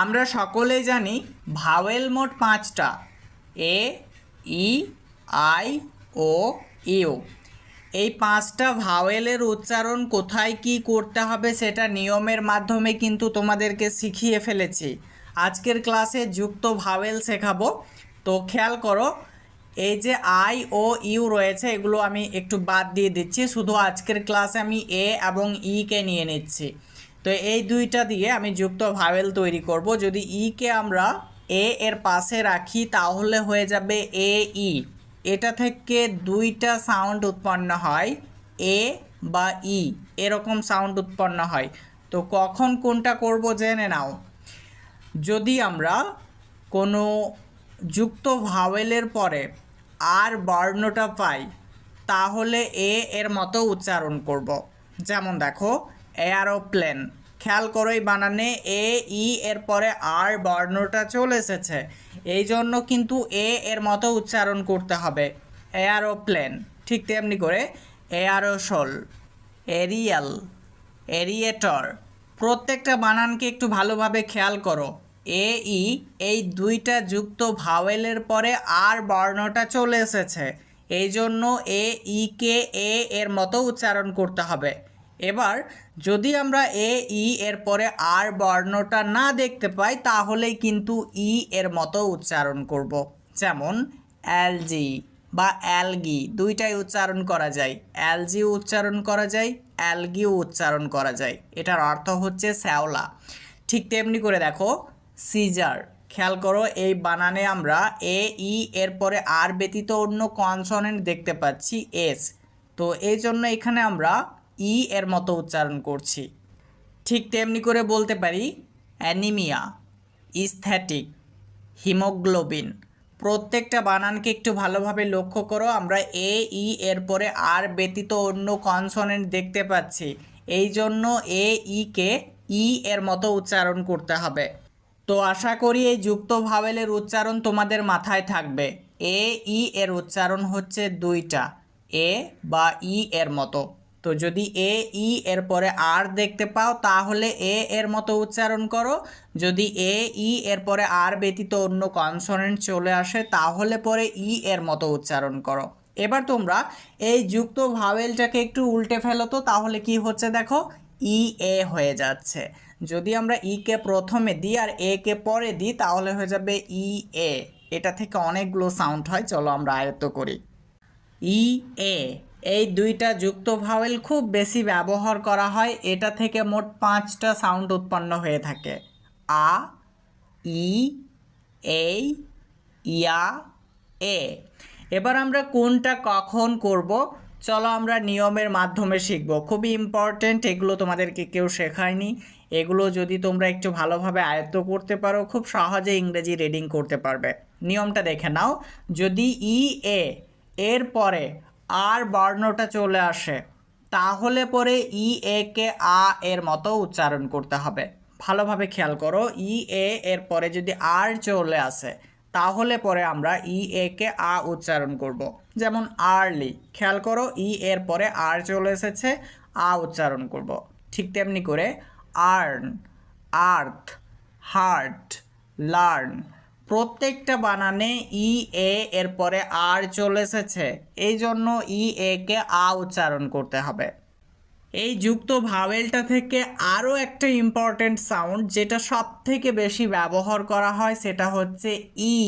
আমরা সকলে জানি ভাওয়েল মোট পাঁচটা। A, E, I, O, U. এই পাঁচটা ভাওয়েলের উচ্চারণ কোথায় কি করতে হবে সেটা নিয়মের মাধ্যমে কিন্তু তোমাদেরকে শিখিয়ে ফেলেছি। আজকের ক্লাসে যুক্ত ভাওয়েল শেখাবো। তো খেয়াল করো, এই যে আই, ও, ইউ রয়েছে, এগুলো আমি একটু বাদ দিয়ে দিচ্ছি। শুধু আজকের ক্লাসে আমি এ এবং ইকে নিয়ে নিচ্ছি। তো এই দুইটা দিয়ে আমি যুক্ত ভাওয়েল তৈরি করব। যদি ই কে আমরা এ এর পাশে রাখি, তাহলে হয়ে যাবে এ ই এটা থেকে দুইটা সাউন্ড উৎপন্ন হয় এ বা ই এরকম সাউন্ড উৎপন্ন হয়। তো কখন কোনটা করব জেনে নাও। যদি আমরা কোনো যুক্ত ভাওয়েলের পরে আর বর্ণটা পাই, তাহলে এ এর মতো উচ্চারণ করব। যেমন দেখো এয়ারোপ্লেন খেয়াল করো এই বানানে এ, ই, এর পরে আর বর্ণটা চলে এসেছে। এই জন্য কিন্তু এ এর মতো উচ্চারণ করতে হবে। এয়ারোপ্লেন, ঠিক তেমনি করে এয়ারোসল, এরিয়াল, এরিয়েটর, প্রত্যেকটা বানানকে একটু ভালোভাবে খেয়াল করো। এ, ই, এই দুইটা যুক্ত ভাওয়েলের পরে আর বর্ণটা চলে এসেছে। এই জন্য এ, ই, কে, এ এর মতো উচ্চারণ করতে হবে। এবার যদি আমরা এ, ই এর পরে আর বর্ণটা না দেখতে পাই, তাহলেই কিন্তু ই এর মতো উচ্চারণ করব। যেমন অ্যালজি বা অ্যালগি দুইটাই উচ্চারণ করা যায়। অ্যালজি উচ্চারণ করা যায় অ্যালগিও উচ্চারণ করা যায়। এটার অর্থ হচ্ছে শ্যাওলা। ঠিক তেমনি করে দেখো, সিজার। খেয়াল করো, এই বানানে আমরা এ, ই এর পরে আর ব্যতীত অন্য কনসনেন্ট দেখতে পাচ্ছি, এস। তো এই জন্য এখানে আমরা ই এর মতো উচ্চারণ করছি। ঠিক তেমনি করে বলতে পারি অ্যানিমিয়া ইস্থ্যাটিক হিমোগ্লোবিন। প্রত্যেকটা বানানকে একটু ভালোভাবে লক্ষ্য করো, আমরা এ, ই এর পরে আর ব্যতীত অন্য কনসনেন্ট দেখতে পাচ্ছি। এই জন্য এ, ই কে ই এর মতো উচ্চারণ করতে হবে। তো আশা করি এই যুক্ত ভাওয়েলের উচ্চারণ তোমাদের মাথায় থাকবে। এ, ই এর উচ্চারণ হচ্ছে দুইটা, এ বা ই এর মতো। তো যদি এ, ই এর পরে আর দেখতে পাও, তাহলে এ এর মতো উচ্চারণ করো। যদি এ, ই এর পরে আর ব্যতীত অন্য কনসোনেন্ট চলে আসে, তাহলে পরে ই এর মতো উচ্চারণ করো। এবার তোমরা এই যুক্ত ভাওয়েলটাকে একটু উল্টে ফেলো তো, তাহলে কি হচ্ছে দেখো? ই, এ হয়ে যাচ্ছে। যদি আমরা ই কে প্রথমে দিই আর এ কে পরে দিই, তাহলে হয়ে যাবে ই, এ। এটা থেকে অনেকগুলো সাউন্ড হয়, চলো আমরা আয়ত্ত করি। ই, এ। এই দুইটা যুক্ত ভাওয়েল খুব বেশি ব্যবহার করা হয়, এটা থেকে মোট পাঁচটা সাউন্ড উৎপন্ন হয়ে থাকে। আ, ই, এই, ইয়া, এ। এবার আমরা কোনটা কখন করব? চলো আমরা নিয়মের মাধ্যমে শিখব। খুবই ইম্পর্ট্যান্ট এগুলো তোমাদেরকে কেউ শেখায়নি। এগুলো যদি তোমরা একটু ভালোভাবে আয়ত্ত করতে পারো, খুব সহজে ইংরেজি রিডিং করতে পারবে। নিয়মটা দেখে নাও। যদি ই, এ, এর পরে আর বর্ণটা চলে আসে তাহলে পরে ই, এ, কে, আ এর মতো উচ্চারণ করতে হবে ভালোভাবে খেয়াল করো, ই, এ এর পরে যদি আর চলে আসে, তাহলে পরে আমরা ই, এ, কে, আ উচ্চারণ করব। যেমন আর্লি, খেয়াল করো, ই এর পরে আর চলে এসেছে, আ উচ্চারণ করব। ঠিক তেমনি করে আর্ন, আর্থ, হার্ট, লার্ন প্রত্যেকটা বানানে ই, এ এর পরে আর চলে এসেছে। এই জন্য ই, এ কে আ উচ্চারণ করতে হবে। এই যুক্ত ভাওয়েলটা থেকে আরও একটা ইম্পর্ট্যান্ট সাউন্ড যেটা সব থেকে বেশি ব্যবহার করা হয় সেটা হচ্ছে ই।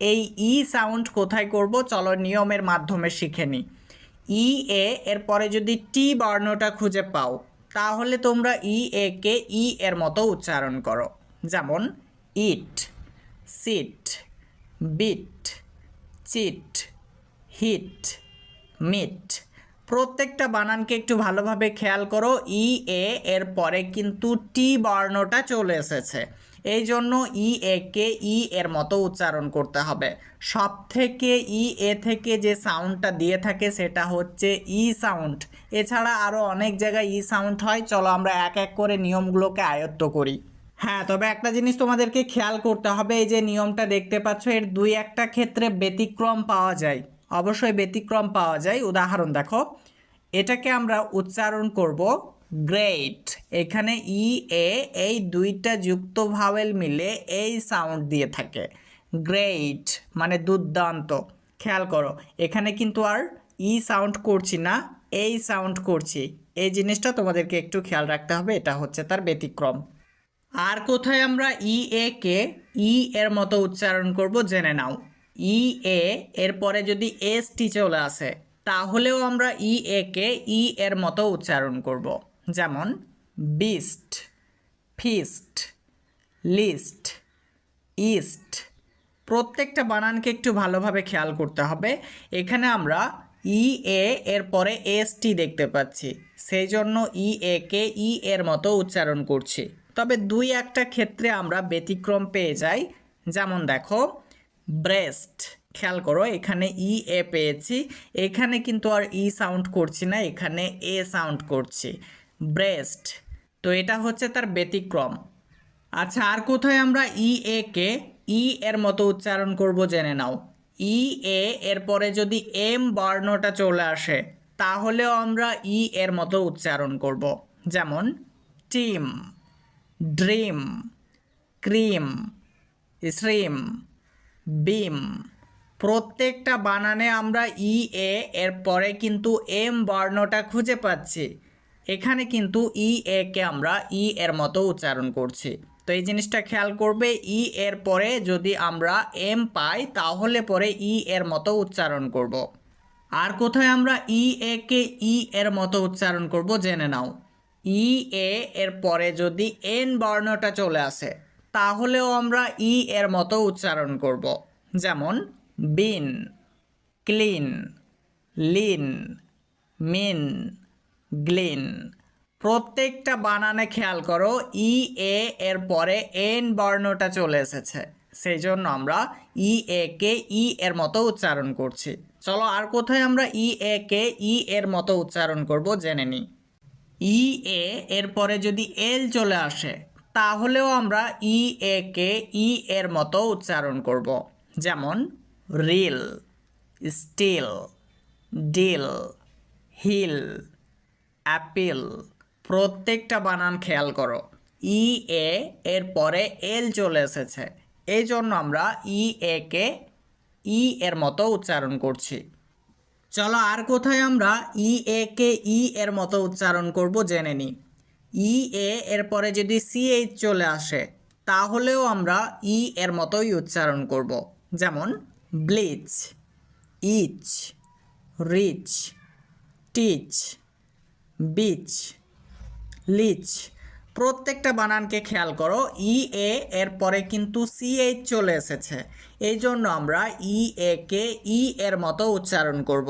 এই ই সাউন্ড কোথায় করব? চলো নিয়মের মাধ্যমে শিখে নিই ই, এ এর পরে যদি টি বর্ণটা খুঁজে পাও, তাহলে তোমরা ই, এ কে ই এর মতো উচ্চারণ করো। যেমন, eat. Seat beat cheat heat meat প্রত্যেকটা বানানকে একটু ভালোভাবে খেয়াল করো। ই, এ, এর পরে কিন্তু টি বর্ণটা চলে এসেছে। এই জন্য ই, এ, কে, ই এর মতো উচ্চারণ করতে হবে। সব থেকে ই, এ থেকে যে সাউন্ডটা দিয়ে থাকে সেটা হচ্ছে ই সাউন্ড এছাড়া আরও অনেক জায়গায় ই সাউন্ড হয়। চলো আমরা এক এক করে নিয়মগুলোকে আয়ত্ত করি। হ্যাঁ তবে একটা জিনিস তোমাদেরকে খেয়াল করতে হবে, এই যে নিয়মটা দেখতে পাচ্ছ, এর দুই একটা ক্ষেত্রে ব্যতিক্রম পাওয়া যায়। অবশ্যই ব্যতিক্রম পাওয়া যায়। উদাহরণ দেখো, এটাকে আমরা উচ্চারণ করব গ্রেট। এখানে ই, এ, এই দুইটা যুক্ত ভাওয়েল মিলে এই সাউন্ড দিয়ে থাকে। গ্রেট মানে দুর্দান্ত। খেয়াল করো, এখানে কিন্তু আর ই সাউন্ড করছি না, এই সাউন্ড করছি। এই জিনিসটা তোমাদেরকে একটু খেয়াল রাখতে হবে, এটা হচ্ছে তার ব্যতিক্রম। আর কোথায় আমরা ই এ কে ই এর মতো উচ্চারণ করব জেনে নাও। ই এ এর পরে যদি এস টি চলে আসে, তাহলেও আমরা ই এ কে ই এর মতো উচ্চারণ করব। যেমন বিস্ট ফিস্ট লিস্ট ইস্ট প্রত্যেকটা বানানকে একটু ভালোভাবে খেয়াল করতে হবে। এখানে আমরা ই এ এর পরে এস টি দেখতে পাচ্ছি। সেই জন্য ই এ কে ই এর মতো উচ্চারণ করছি। তবে দুই একটা ক্ষেত্রে আমরা ব্যতিক্রম পেয়ে যাই। যেমন দেখো ব্রেস্ট খেয়াল করো, এখানে ই এ পেয়েছি। এখানে কিন্তু আর ই সাউন্ড করছি না, এখানে এ সাউন্ড করছি। ব্রেস্ট তো এটা হচ্ছে তার ব্যতিক্রম। আচ্ছা আর কোথায় আমরা ই এ কে ই এর মতো উচ্চারণ করব জেনে নাও। ই এ এর পরে যদি এম বর্ণটা চলে আসে, তাহলেও আমরা ই এর মতো উচ্চারণ করব। যেমন team dream cream scream beam প্রত্যেকটা বানানে আমরা ই এ এর পরে কিন্তু এম বর্ণটা খুঁজে পাচ্ছি। এখানে কিন্তু ই এ কে আমরা ই এর মতো উচ্চারণ করছি। তো এই জিনিসটা খেয়াল করবে ই এর পরে যদি আমরা এম পাই, তাহলে পরে ই এর মতো উচ্চারণ করব। আর কোথায় আমরা ই এ কে ই এর মতো উচ্চারণ করব, জেনে নাও। ই এ এর পরে যদি এন বর্ণটা চলে আসে, তাহলেও আমরা ই এর মতো উচ্চারণ করব। যেমন bean clean lean mean glean প্রত্যেকটা বানানে খেয়াল করো ই এ এর পরে এন বর্ণটা চলে এসেছে। সেই জন্য আমরা ই এ কে ই এর মতো উচ্চারণ করছি। চলো আর কোথায় আমরা ই এ কে ই এর মতো উচ্চারণ করব জেনে নিই। ই, এ এর পরে যদি এল চলে আসে, তাহলেও আমরা ই, এ, কে, ই, এর মতো উচ্চারণ করব। যেমন, real, steal, deal, heal, appeal. প্রত্যেকটা বানান খেয়াল করো। ই, এ এর পরে এল চলে এসেছে। এই জন্য আমরা ই, এ, কে, ই, এর মতো উচ্চারণ করছি। চলো আর কোথায় আমরা? ই, এ, কে, ই এর মতো উচ্চারণ করব জেনে নিই ই, এ এর পরে যদি সি, এইচ চলে আসে, তাহলেও আমরা ই এর মতোই উচ্চারণ করব। যেমন, bleach, each, reach, teach, beach, leach প্রত্যেকটা বানানকে খেয়াল করো, ই, এ, এর পরে কিন্তু সি, এইচ চলে এসেছে। এই জন্য আমরা ই, এ, কে, ই এর মতো উচ্চারণ করব।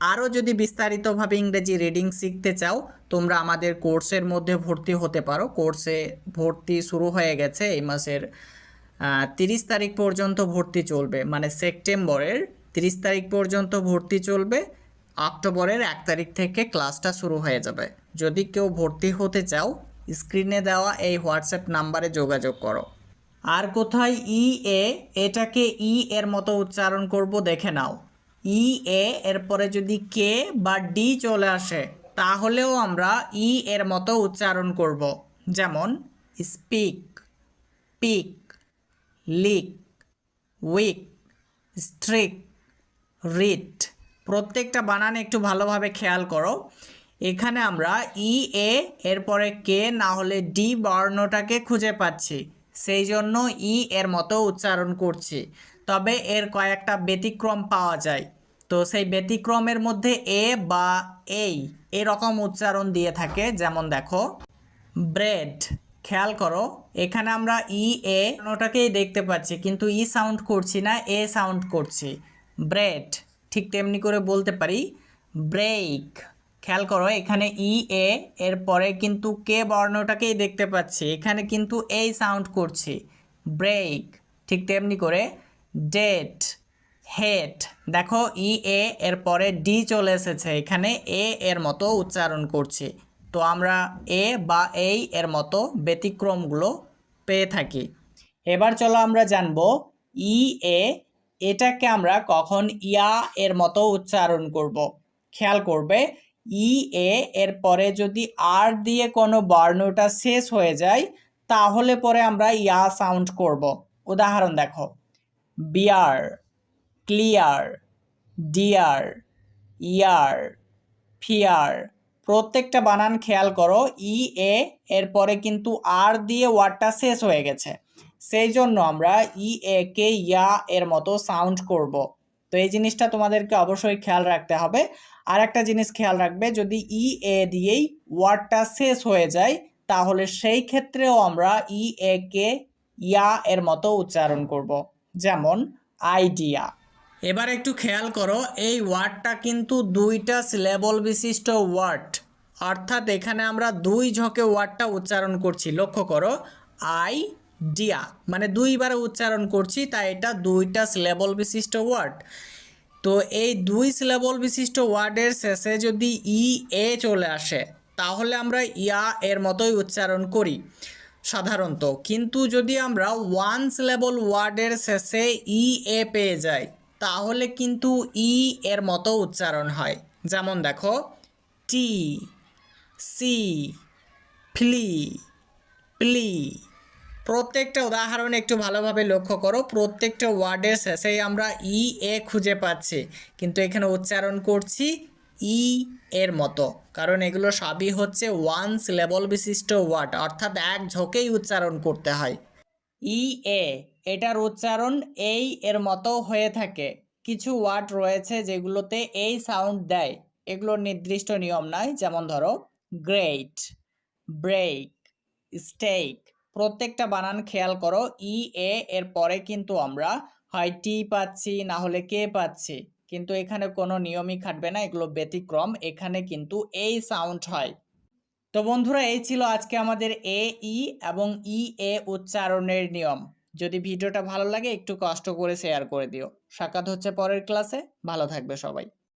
আরও যদি বিস্তারিতভাবে ইংরেজি রিডিং শিখতে চাও, তোমরা আমাদের কোর্সের মধ্যে ভর্তি হতে পারো। কোর্সে ভর্তি শুরু হয়ে গেছে এই মাসের তিরিশ তারিখ পর্যন্ত ভর্তি চলবে। মানে সেপ্টেম্বরের তিরিশ তারিখ পর্যন্ত ভর্তি চলবে। অক্টোবরের এক তারিখ থেকে ক্লাসটা শুরু হয়ে যাবে। যদি কেউ ভর্তি হতে চাও স্ক্রিনে দেওয়া এই হোয়াটসঅ্যাপ নাম্বারে যোগাযোগ করো। আর কোথায় ই এ, এটাকে ই এর মতো উচ্চারণ করব দেখে নাও। ই এ এর পরে যদি কে বা ডি চলে আসে, তাহলেও আমরা ই এর মতো উচ্চারণ করব। যেমন speak peak leak weak streak writ প্রত্যেকটা বানান একটু ভালোভাবে খেয়াল করো। এখানে আমরা ই, এ, এরপরে কে, না হলে ডি বর্ণটাকে খুঁজে পাচ্ছি। সেই জন্য ই এর মতো উচ্চারণ করছি। তবে এর কয়েকটা ব্যতিক্রম পাওয়া যায়। তো সেই ব্যতিক্রমের মধ্যে এ বা এই এরকম উচ্চারণ দিয়ে থাকে। যেমন দেখো, ব্রেড, খেয়াল করো, এখানে আমরা ই, এ ওটাকেই দেখতে পাচ্ছি, কিন্তু ই সাউন্ড করছি না, এ সাউন্ড করছি। ব্রেড, ঠিক তেমনি করে বলতে পারি। ব্রেক খেয়াল করো, এখানে ই, এ, এর পরে কিন্তু কে বর্ণটাকেই দেখতে পাচ্ছি। এখানে কিন্তু এই সাউন্ড করছি। ব্রেক ঠিক তেমনি করে। ডেট হেড দেখো ই, এ, এর পরে ডি চলে এসেছে। এখানে এ এর মতো উচ্চারণ করছি। তো আমরা এ বা এই এর মতো ব্যতিক্রমগুলো পেয়ে থাকি। এবার চলো আমরা জানব, ই, এ, এটাকে আমরা কখন ইয়া এর মতো উচ্চারণ করব। খেয়াল করবে ই এ এর পরে যদি আর দিয়ে কোনো বর্ণটা শেষ হয়ে যায়, তাহলে পরে আমরা ইয়া সাউন্ড করব। উদাহরণ দেখো। Beer clear dear year fear প্রত্যেকটা বানান খেয়াল করো ই এ এর পরে কিন্তু আর দিয়ে ওয়ার্ডটা শেষ হয়ে গেছে। সেই জন্য আমরা ই এ কে ইয়া এর মতো সাউন্ড করব। তো এই জিনিসটা তোমাদেরকে অবশ্যই খেয়াল রাখতে হবে। আর একটা জিনিস খেয়াল রাখবে, যদি ই এ দিয়েই ওয়ার্ডটা শেষ হয়ে যায়, তাহলে সেই ক্ষেত্রেও আমরা ই এ কে ইয়া এর মতো উচ্চারণ করব, যেমন আইডিয়া এবার একটু খেয়াল করো, এই ওয়ার্ডটা কিন্তু দুইটা সিলেবল বিশিষ্ট ওয়ার্ড, অর্থাৎ এখানে আমরা দুই ঝকে ওয়ার্ডটা উচ্চারণ করছি, লক্ষ্য করো আই ডিয়া মানে দুইবার উচ্চারণ করছি, তাই এটা দুইটা সিলেবল বিশিষ্ট ওয়ার্ড। তো এই দুই সিলেবল বিশিষ্ট ওয়ার্ডের শেষে যদি ই, এ চলে আসে, তাহলে আমরা ইয়া এর মতোই উচ্চারণ করি, সাধারণত। কিন্তু যদি আমরা ওয়ান সিলেবল ওয়ার্ডের শেষে ই, এ পেয়ে যাই, তাহলে কিন্তু ই এর মতো উচ্চারণ হয়। যেমন দেখো, টি, সি, ফ্লি, প্লি প্রত্যেকটা উদাহরণ একটু ভালোভাবে লক্ষ্য করো। প্রত্যেকটা ওয়ার্ডের শেষেই আমরা ই, এ খুঁজে পাচ্ছি। কিন্তু এখানে উচ্চারণ করছি ই, এর মতো। কারণ এগুলো সবই হচ্ছে ওয়ান সিলেবল বিশিষ্ট ওয়ার্ড। অর্থাৎ এক ঝোঁকেই উচ্চারণ করতে হয়। ই, এ, এটার উচ্চারণ এই, এর মতো হয়ে থাকে। কিছু ওয়ার্ড রয়েছে যেগুলোতে এই সাউন্ড দেয়। এগুলোর নির্দিষ্ট নিয়ম নয়। যেমন ধরো গ্রেট ব্রেক স্টেক প্রত্যেকটা বানান খেয়াল করো, ই, এ, এর পরে কিন্তু আমরা হয় টি পাচ্ছি, না হলে কে পাচ্ছি। কিন্তু এখানে কোনো নিয়মই খাটবে না, এগুলো ব্যতিক্রম, এখানে কিন্তু এই সাউন্ড হয়। তো বন্ধুরা, এই ছিল আজকে আমাদের এ, ই এবং ই, এ উচ্চারণের নিয়ম। যদি ভিডিওটা ভালো লাগে, একটু কষ্ট করে শেয়ার করে দিও। সাক্ষাৎ হচ্ছে পরের ক্লাসে ভালো থাকবে সবাই।